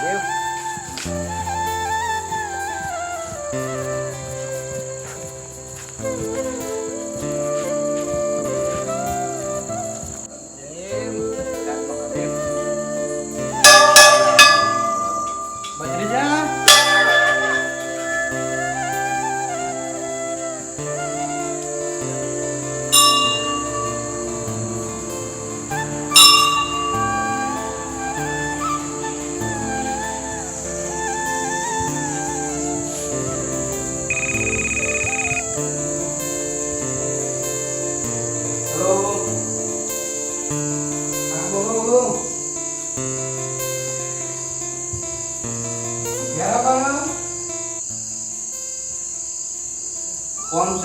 Valeu.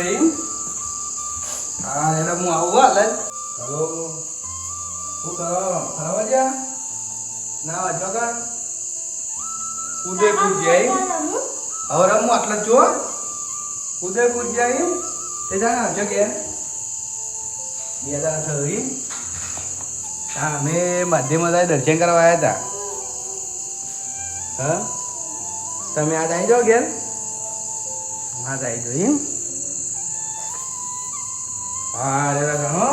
એમ હા એટલે હું આવું હાલ હેલો. શું કરો? ફરવા ગયા ના વાંચો કા ઉદયપુર જાય. હવે રમું આટલા જો ઉદયપુર જાય. તે જાણે આવજો કે બે હજાર છવ્વીસ હા અમે મધ્યમાં દર્શન કરવા આવ્યા હતા હા? તમે આજ આવી જાઓ ઘેર. આજ આવી જાઓ એમ હા રે રાજા હો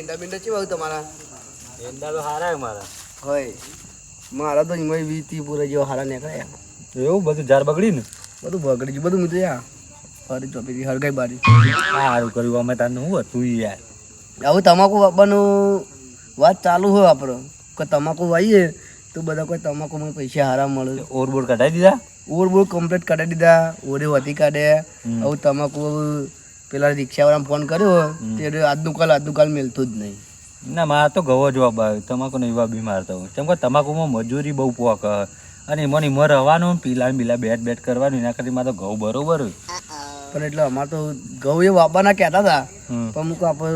ઈંડા બિંડા હોય તમારા? એંડા તો હારા મારા. હોય. મારા તો એમાં વીતી પૂરા જેવા હારા નીકળ્યા. એવું? બધું જાર બગડી ને? બધું બગડી ગયું. બધું મિત્રો યા. ફરી ચોપી હરગાઈ બારી. સારું કર્યું. અમે તને હું હતું યાર? હવે તમાકુ વાપવાનું વાત ચાલુ હોય આપણો. કે તમાકુ વાઈએ તો બધા કોઈ તમાકુમાં પૈસા હારા મળે. ઓર બોર કઢાઈ દીધા? ઓર કમ્પ્લેટ કમ્પ્લીટ કાઢી દીધા ઓરે વધી કાઢે. આવું તમાકુ પેલા રિક્ષાવાળાને ફોન કર્યો. તે આજનું કાલ આજનું કાલ મેલતું જ નહીં. ના મારા તો ગવો જવાબ આવ્યો તમાકુ નહીં એવા બીમાર થવું. કેમ કે તમાકુમાં મજૂરી બહુ પોક. અને એમાં એમાં રહેવાનું પીલા બીલા બેટ બેટ કરવાનું એના કરતી મારે તો ઘઉં બરોબર. પણ એટલે અમારે તો ઘઉં એ વાપવાના કહેતા હતા. પણ અમુક આપણે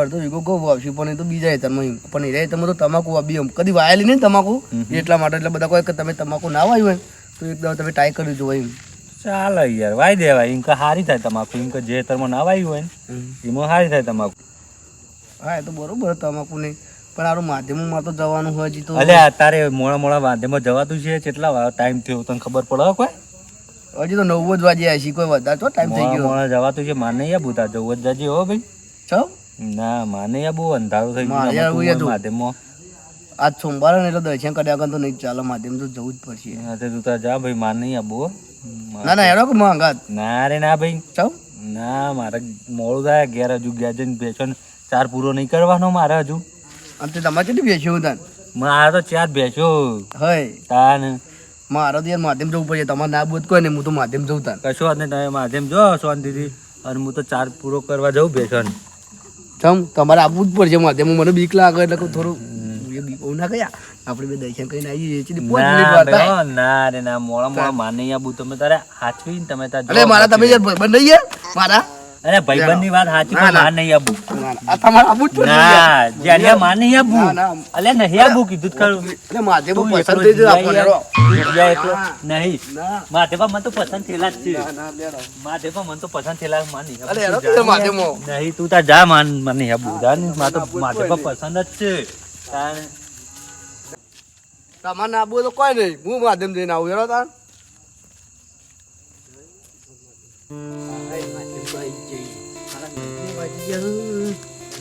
અડધો વીઘો ઘઉં વાવશું પણ એ તો બીજા હેતરમાં પણ એ તમે તો તમાકુ વાવી એમ કદી વાયેલી નહીં તમાકુ. એટલા માટે એટલે બધા કહે કે તમે તમાકુ ના વાવ્યું હોય તો એક તમે ટ્રાય કરી જો એમ. ચાલે યાર વાઈ દેવાય. એમ કે હારી થાય તમાકુ. એમ કે જે તરમાં ના વાયું હોય ને એમાં હારી થાય તમાકુ. હા એ તો બરોબર તમાકુ નહીં પણ આરું માધ્યમમાં તો જવાનું હોય હજી તો. અલે તારે મોડા મોડા માધ્યમમાં જવાતું છે કેટલા ટાઈમ થયો તને ખબર પડે કોઈ? હજી તો નવ જ વાગે આવી કોઈ વધારે તો ટાઈમ થઈ ગયો. મોડા જવાતું છે માને યા ભૂતા જવું જ જાજે હો ભાઈ. છો? ના માને યા બહુ અંધારું થઈ ગયું માધ્યમમાં. આજ સોમવાર ને એટલે દર્શન કર્યા વગર તો નહીં ચાલે માધ્યમ તો જવું જ પડશે. હા તે તું જા ભાઈ માને નહીં આબો ના ના એરો કે ના રે ના ભાઈ. છો ના મારે મોડું થાય ઘેર હજુ ગયા જઈને બેસો ને ચાર પૂરો નહીં કરવાનો મારે હજુ. અને તે તમારે કેટલી બેસ્યું તાન? મારે તો ચાર બેસ્યો હોય. તાન મારે તો યાર માધ્યમ જવું પડશે તમારે ના બોધ કોઈ ને હું તો માધ્યમ જવું તાન કશો વાત નહીં તમે માધ્યમ જો શાંતિથી. અને હું તો ચાર પૂરો કરવા જઉં બેસો ને ચમ તમારે આવવું જ પડશે માધ્યમ મને બીક લાગે એટલે થોડું ના ગયા આપણે બે દર્શન કરીને આવીએ છીએ પાંચ મિનિટ ના રે ના મોળા મોળા માને યા બુ તમે તારે હાચવીને તમે તાર અરે મારા તમે યાર ભાઈબંધ નહીં યાર મારા અરે ભાઈબંધની વાત સાચી પણ માન નહીં આબુ તમારે જ ના જ્યાં માન નહીં આબુ. અલે નહીં આબુ કીધું ખરું એટલે માથે બહુ પસંદ થઈ જીવાય આપણને. તું એકલો. ના. નહીં માથે માધેપા મને તો પસંદ થયેલા જ છે માથે પણ. મને તો પસંદ થયેલા માન નહીં આબુ. તું તું જા માધ્યમો. યાર. નહીં તું તાર જા માન માર નહીં આબુ જા ને. માથે તો પસંદ જ છે તારે તમારે ના હોય તો કોઈ નહીં હું માધ્યમ જઈને આવું હેરો તાર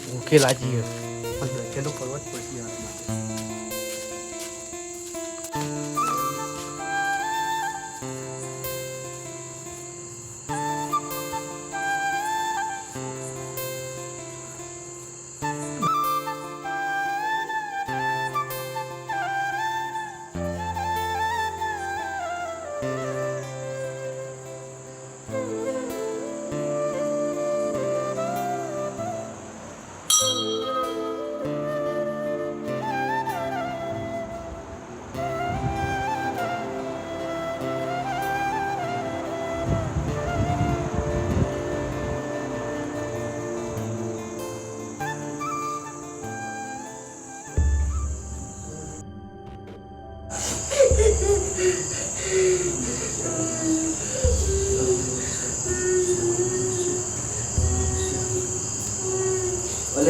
ભૂખે લાગી ગયો પણ તો કરવા જ પડશે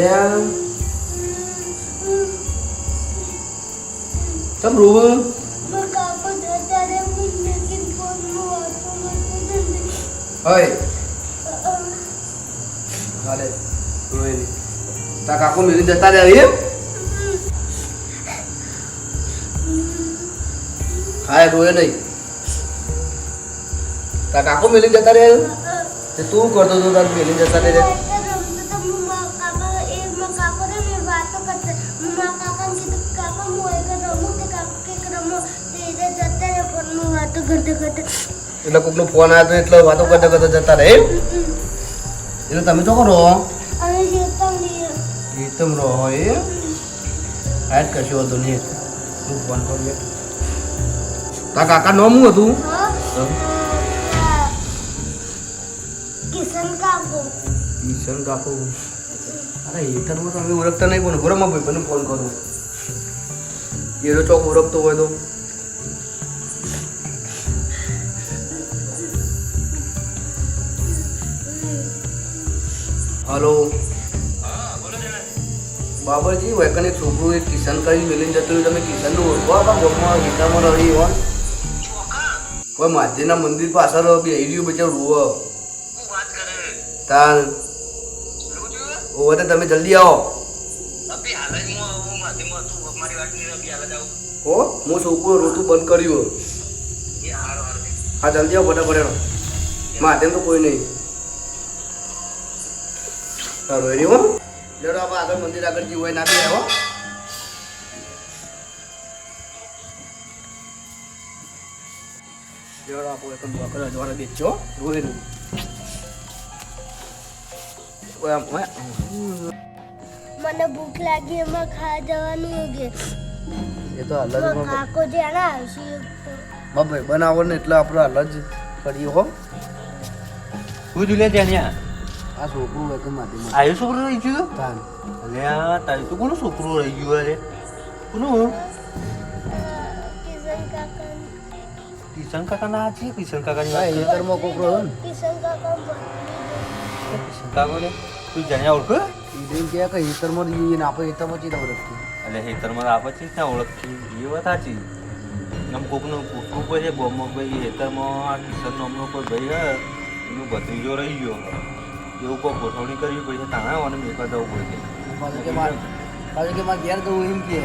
અલ્યા ચમ રોવું હોય હાલે રોય નહીં તા કાકો મેલી જતા રહ્યા એમ હાય રોય નહીં તા કાકો મેલી જતા રહ્યા તે તું કરતો તો તાર મેલી જતા રહ્યા એટલે કોકનો ફોન આવ્યો એટલે વાતો કરતા કરતા જતા રહે એટલે તમે તો કરો. ગીતમ રહો એ. આજ કશું હતું નહીં. હું ફોન કરું તા કાકા નામ શું હતું? કિશન કાકો. કિશન કાકો. અરે હેતરમાં તમે ઓળખતા નહીં પણ ઘરમાં ભાઈ મને ફોન કરું. એનો ચોક ઓળખતો હોય તો. હલો. બાબરજી વૈકન એક છોકરું, એક કિશન કરી મિલીને જતું રહ્યું. તમે કિશનનું ઓળખો? આપણા ગામમાં ગીતામાં રહી હોય કોઈ માધ્યના મંદિર પાછળ બેહી રહ્યું બચાવ, રૂવ. તાર. ઓવે તમે જલ્દી આવો. હો, હું છોકરો ઋતુ બંધ કર્યું. હા, જલ્દી આવો, ફટાફટ એનો. માધ્યમ તો કોઈ નહીં. સારું એરી હો. આપણે આગળ મંદિર આગળ જીવ હોય ના બી આવો જરા આપણે એકમ બકરા અજવાળા બેચો. રોય નહીં ઓય આમ, ઓય. મને ભૂખ લાગી એમાં ખાવા જવાનું કે એ તો જ માં કાકો જ્યારે આવશે તો. ભાઈ બનાવો ને એટલે આપણે જ કરીએ હો. શું જુલે ત્યાં આ છોકરું હોય તો માધ્યમ આવ્યો છોકરો રહી ગયું? તાન. અલ્યા તારી તો કોનું છોકરું રહી ગયું અરે? કોનું? કિશન કાકા ના છે? કિશન કાકાની ની વાત ખેતરમાં કોકરો હોય ને. કિશન કાકા કિશન કાકા ને તું જાણ્યા ઓળખો? ઈદેન કે કે ખેતરમાં જઈએ ને આપણે ખેતરમાં ચીતા ઓળખતી એટલે હેતરમાં આપણે છે ત્યાં ઓળખી એ વાત સાચી. આમ કોકનું કોઈ છે બોમ્બમાં ભાઈ હેતરમાં આ કિશન અમનો કોઈ ભાઈ હે એનું ભત્રીજો રહી ગયો. એવું કોઈ ગોઠવણી કરવી પડશે તાણા મને મેકવા જવું પડશે પાછું કે માર પાછું કે મારે ઘેર જવું એમ કે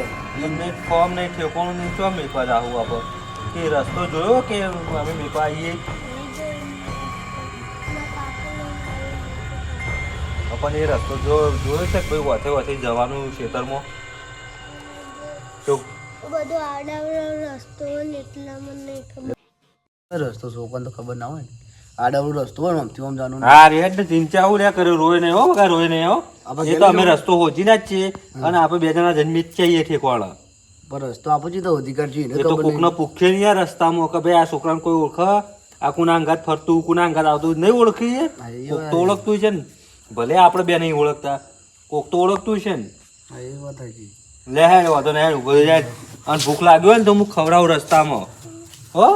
એમને ફોર્મ નહીં ઠેકોણું નહીં ચો મેકવા જાવું આપણે કે રસ્તો જોયો કે અમે મેકવા આવીએ? પણ એ રસ્તો જો જોયો છે કે ભાઈ વાથે વથે જવાનું ખેતરમાં? તો બધો આડાવડો રસ્તો પણ એટલા મને ખબર. રસ્તો છોકરાને તો ખબર ના હોય ને. આડાવડો રસ્તો હોય આમ આમ જાનું હા રેડ એટલે ચિંતા આવું લે કર્યો રોય નહીં હો બગા રોય નહીં હો. એ તો અમે રસ્તો હોજી ના જ છીએ અને આપણે બે જણા જન્મી જ છીએ ઠેકવાળા પર રસ્તો આપો છે તો અધિકાર છે એ તો કોકનો પૂછે નહીં યાર રસ્તામાં કે ભાઈ આ છોકરાને કોઈ ઓળખ? આ કુના અંગાત ફરતું કુના અંગાત આવતું નહીં ઓળખી કોક તો ઓળખતું છે ને. ભલે આપણે બે નહીં ઓળખતા કોક તો ઓળખતું છે ને. હા એ વાત સાચી લે હે વાંધો ને ઊભો જાય. અને ભૂખ લાગ્યો ને તો હું ખવડાવું રસ્તામાં. હો?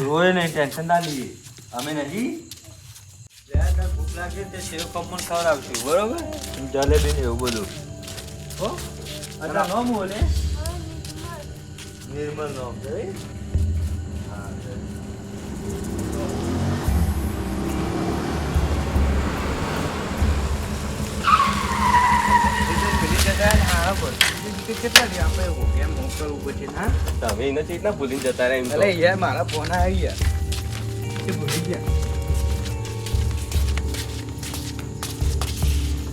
રોય નહીં ટેન્શન ના લઈએ. અમે નથી. લે, તાર ભૂખ લાગે તે સેવ ખમણ ખવડાવશું બરોબર? જલેબી ને એવું બધું. હો? અચ્છા નામ બોલે નિર્મલ નામ છે. મોકલવું પછી ના તમે નથી એટલા ભૂલીને જતા રહ્યા એમ. અરે યાર મારા ફોન આવી ગયા. એ ભૂલી ગયા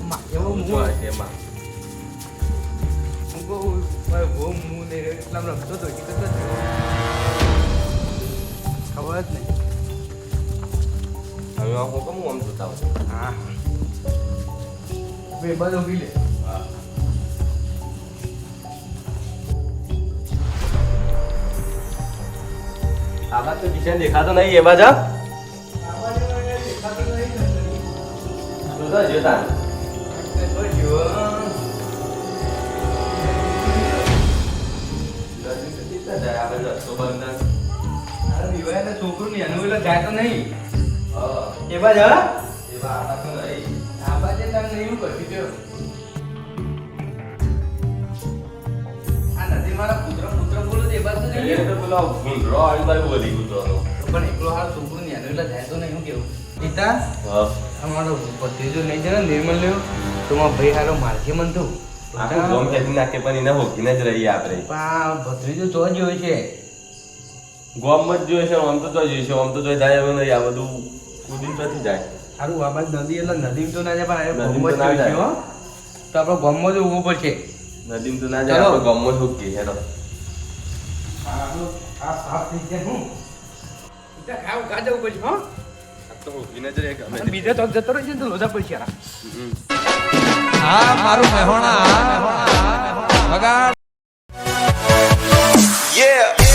માં, એવો શું મું- વાત છે એમાં? હું કહું, મારો બહુ મું ને એટલામાં રમતો હતો, હજી કરતો જ નહીં. ખબર જ નહીં હવે હું કેમ આમ જોતા હોઉં? હા બે બધું પી લે આમાં તો છે, દેખાતો નહીં એ બાજા જોતા છોકરું ની એનું તો નહીં એ બાજ એવું કહ્યું આ નથી મારા એ તો પેલો ભૂંડરો આવી બાજુ વધી ગયો હતો. પણ એકલો હાલ છોકરું ને એટલે જાય તો નહીં હું કેવું પિતા અમારો ભત્રીજો નહીં છે નિર્મલ લ્યો તો મારો ભાઈ હારો મારશે મન તું આખું ગોમ ખેંચી નાખે પણ એને હોકીને જ રહીએ આપણે પણ ભત્રીજો ચો જ હોય છે ગોમમાં જ જોઈએ છે આમ તો જોઈ છે આમ તો જોઈ જાય. નહીં આ બધું કૂદીને નથી જાય. સારું આ બાજુ નદી એટલે નદીમાં તો ના જાય પણ ના જ જોઈએ તો આપણે ગામમાં જ ઊભું પડશે. નદીમાં તો ના જાય. આપણે ગોમમાં જ હોકી હેડો બીજા તો જતો રહે છે તો લોજા પૈસા હા મારું મહેણા મહેણા Yeah.